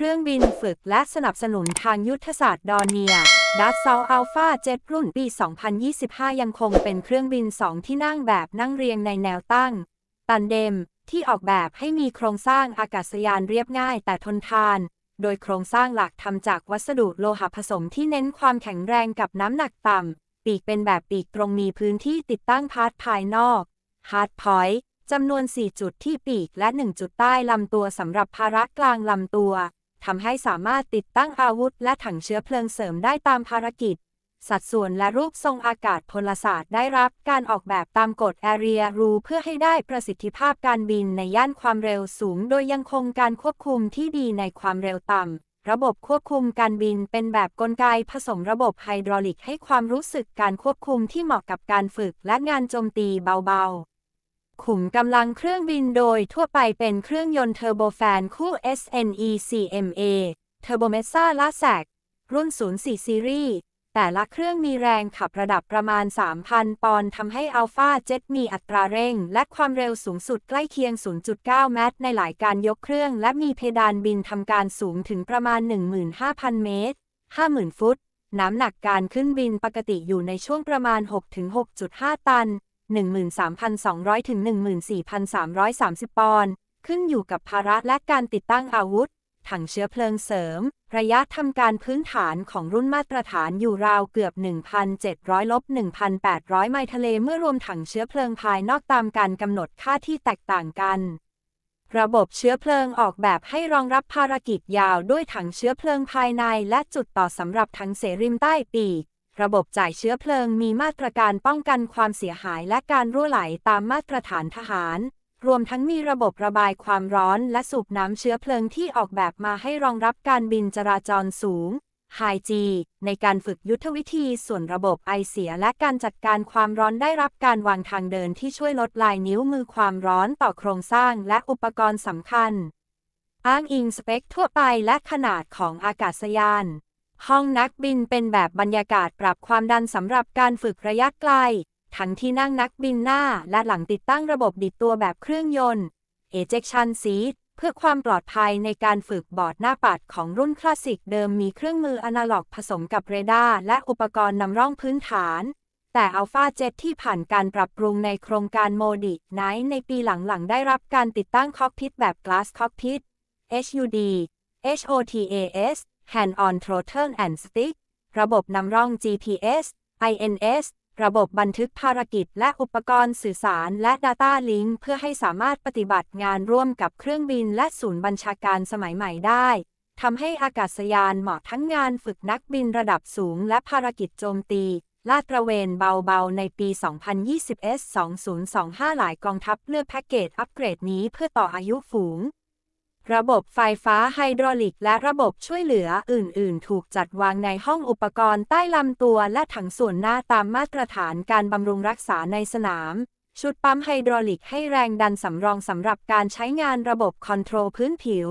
เครื่องบินฝึกและสนับสนุนทางยุทธศาสตร์ดอนเนียดัสซอลอัลฟาเจ็ตรุ่นปี 2025 ยังคงเป็นเครื่องบิน2ที่นั่งแบบนั่งเรียงในแนวตั้ง ตันเดม ที่ออกแบบให้มีโครงสร้างอากาศยานเรียบง่ายแต่ทนทาน โดยโครงสร้างหลักทำจากวัสดุโลหะผสมที่เน้นความแข็งแรงกับน้ำหนักต่ำ ปีกเป็นแบบปีกตรงมีพื้นที่ติดตั้งพาร์ทภายนอก ฮาร์ดพอยต์จำนวน 4 จุดที่ปีกและ 1 จุดใต้ลำตัวสำหรับภาระกลางลำตัว ทำให้สามารถติดตั้งอาวุธและถังเชื้อเพลิงเสริมได้ตามภารกิจ สัดส่วนและรูปทรงอากาศพลศาสตร์ได้รับการออกแบบตามกฎ Area Rule เพื่อให้ได้ประสิทธิภาพการบินในย่านความเร็วสูง โดยยังคงการควบคุมที่ดีในความเร็วต่ำระบบควบคุมการบินเป็นแบบกลไกผสมระบบไฮดรอลิกให้ความรู้สึกการควบคุมที่เหมาะกับการฝึกและงานโจมตีเบาๆ ขุมกำลังเครื่องบินโดยทั่วไปเป็นเครื่องยนต์เทอร์โบแฟนคู่ SNE CMA เทอร์โบเมซ่าละแสกรุ่น 04 ซีรีส์ แต่ละเครื่องมีแรงขับระดับประมาณ 3,000 ปอนด์ทำให้อัลฟาเจ็ตมีอัตราเร่ง และความเร็วสูงสุดใกล้เคียง 0.9 แมตในหลายการยกเครื่อง และมีเพดานบินทำการสูงถึงประมาณ 15,000 เมตร 50,000 ฟุต น้ำหนักการขึ้นบินปกติอยู่ในช่วงประมาณ 6-6.5 ตัน 13,200 ถึง 14,330 ปอนด์ ขึ้นอยู่กับภาระและการติดตั้งอาวุธ ถังเชื้อเพลิงเสริม ระยะทำการพื้นฐานของรุ่นมาตรฐานอยู่ราวเกือบ 1,700ลบ1,800 ไมล์ทะเลเมื่อรวมถังเชื้อเพลิงภายนอกตามการกำหนดค่าที่แตกต่างกันระบบเชื้อเพลิงออกแบบให้รองรับภารกิจยาวด้วยถังเชื้อเพลิงภายในและจุดต่อสำหรับถังเสริมใต้ปีก ระบบจ่ายเชื้อเพลิงมีมาตรการป้องกันความเสียหายและการรั่วไหลตามมาตรฐานทหาร รวมทั้งมีระบบระบายความร้อนและสูบน้ำเชื้อเพลิงที่ออกแบบมาให้รองรับการบินจราจรสูง High G ในการฝึกยุทธวิธีส่วนระบบไอเสียและการจัดการความร้อนได้รับการวางทางเดินที่ช่วยลดลายนิ้วมือความร้อนต่อโครงสร้างและอุปกรณ์สำคัญ อ้างอิงสเปคทั่วไปและขนาดของอากาศยาน ห้องนักบินเป็นแบบบรรยากาศปรับความดันสำหรับการฝึกระยะไกล ทั้งที่นั่งนักบินหน้าและหลังติดตั้งระบบดิดตัวแบบเครื่องยนต์ Ejection Seat เพื่อความปลอดภัยในการฝึกบอร์ดหน้าปัดของรุ่นคลาสสิกเดิมมีเครื่องมืออนาล็อกผสมกับเรดาร์และอุปกรณ์นำร่องพื้นฐาน แต่อัลฟาเจ็ตที่ผ่านการปรับปรุงในโครงการโมดิไนในปีหลังๆ ได้รับการติดตั้งคอกพิทแบบ Glass Cockpit HUD HOTAS Hand on Throttle and Stick ระบบนำร่อง GPS INS ระบบบันทึกภารกิจและอุปกรณ์สื่อสารและ Data Link เพื่อให้สามารถปฏิบัติงานร่วมกับเครื่องบินและศูนย์บัญชาการสมัยใหม่ได้ทำให้อากาศยานเหมาะทั้งงานฝึกนักบินระดับสูงและภารกิจโจมตี ลาดตระเวนเบาๆ ในปี 2020 S 2025 หลายกองทัพเลือกแพ็กเกจอัปเกรดนี้เพื่อต่ออายุฝูง ระบบไฟฟ้าไฮดรอลิกและระบบช่วยเหลืออื่น ๆ ถูกจัดวางในห้องอุปกรณ์ใต้ลำตัวและถังส่วนหน้าตามมาตรฐานการบำรุงรักษาในสนาม ชุดปั๊มไฮดรอลิกให้แรงดันสำรองสำหรับการใช้งานระบบคอนโทรลพื้นผิว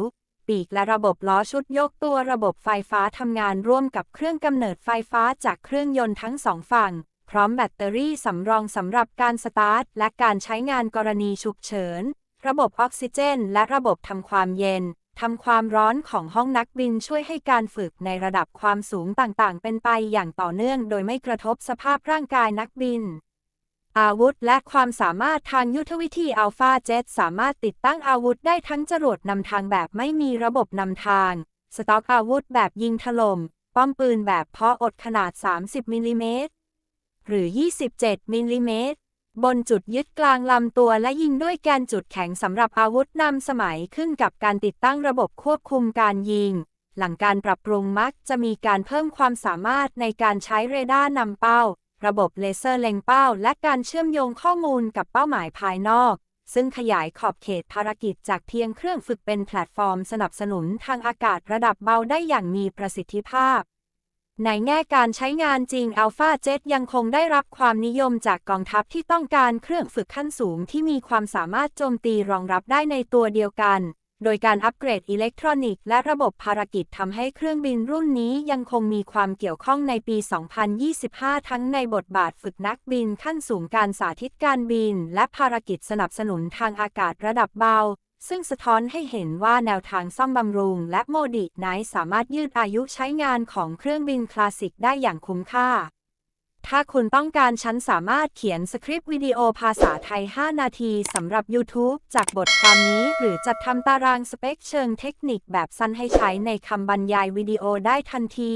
ปีกและระบบล้อชุดยกตัวระบบไฟฟ้าทำงานร่วมกับเครื่องกำเนิดไฟฟ้าจากเครื่องยนต์ทั้งสองฝั่ง พร้อมแบตเตอรี่สำรองสำหรับการสตาร์ทและการใช้งานกรณีฉุกเฉิน ระบบออกซิเจน และระบบทำความเย็นทำความร้อนของห้องนักบินช่วยให้การฝึกในระดับความสูงต่างๆ เป็นไปอย่างต่อเนื่องโดยไม่กระทบสภาพร่างกายนักบิน อาวุธและความสามารถทางยุทธวิธีอัลฟาเจ็ตสามารถติดตั้งอาวุธได้ทั้งจรวดนำทางแบบไม่มีระบบนำทาง สต็อกอาวุธแบบยิงถล่ม ป้อมปืนแบบเพาะอดขนาด 30มิลลิเมตรหรือ 27มิลลิเมตร บนจุดยึดกลางลำตัวและยิงด้วยแกนจุดแข็งสำหรับอาวุธนำสมัยขึ้นกับการติดตั้งระบบควบคุมการยิง หลังการปรับปรุงมักจะมีการเพิ่มความสามารถในการใช้เรดาร์นำเป้า ระบบเลเซอร์เล็งเป้า และการเชื่อมโยงข้อมูลกับเป้าหมายภายนอก ซึ่งขยายขอบเขตภารกิจจากเพียงเครื่องฝึกเป็นแพลตฟอร์มสนับสนุนทางอากาศระดับเบาได้อย่างมีประสิทธิภาพ ในแง่การใช้งานจริง Alpha Jet ยังคงได้รับความนิยมจากกองทัพที่ต้องการเครื่องฝึกขั้นสูงที่มีความสามารถโจมตีรองรับได้ในตัวเดียวกัน โดยการอัปเกรดอิเล็กทรอนิกส์และระบบภารกิจทำให้เครื่องบินรุ่นนี้ยังคงมีความเกี่ยวข้องในปี 2025 ทั้งในบทบาทฝึกนักบินขั้นสูงการสาธิตการบิน และภารกิจสนับสนุนทางอากาศระดับเบา ซึ่งสะท้อนให้เห็นว่าแนวทางซ่อมบำรุง และโมดิไนสามารถยืดอายุใช้งานของเครื่องบินคลาสสิกได้อย่างคุ้มค่า ถ้าคุณต้องการฉันสามารถเขียนสคริปต์วิดีโอภาษาไทย 5 นาทีสำหรับ YouTube จากบทความนี้ หรือจัดทำตารางสเปคเชิงเทคนิคแบบสั้นให้ใช้ในคำบรรยายวิดีโอได้ทันที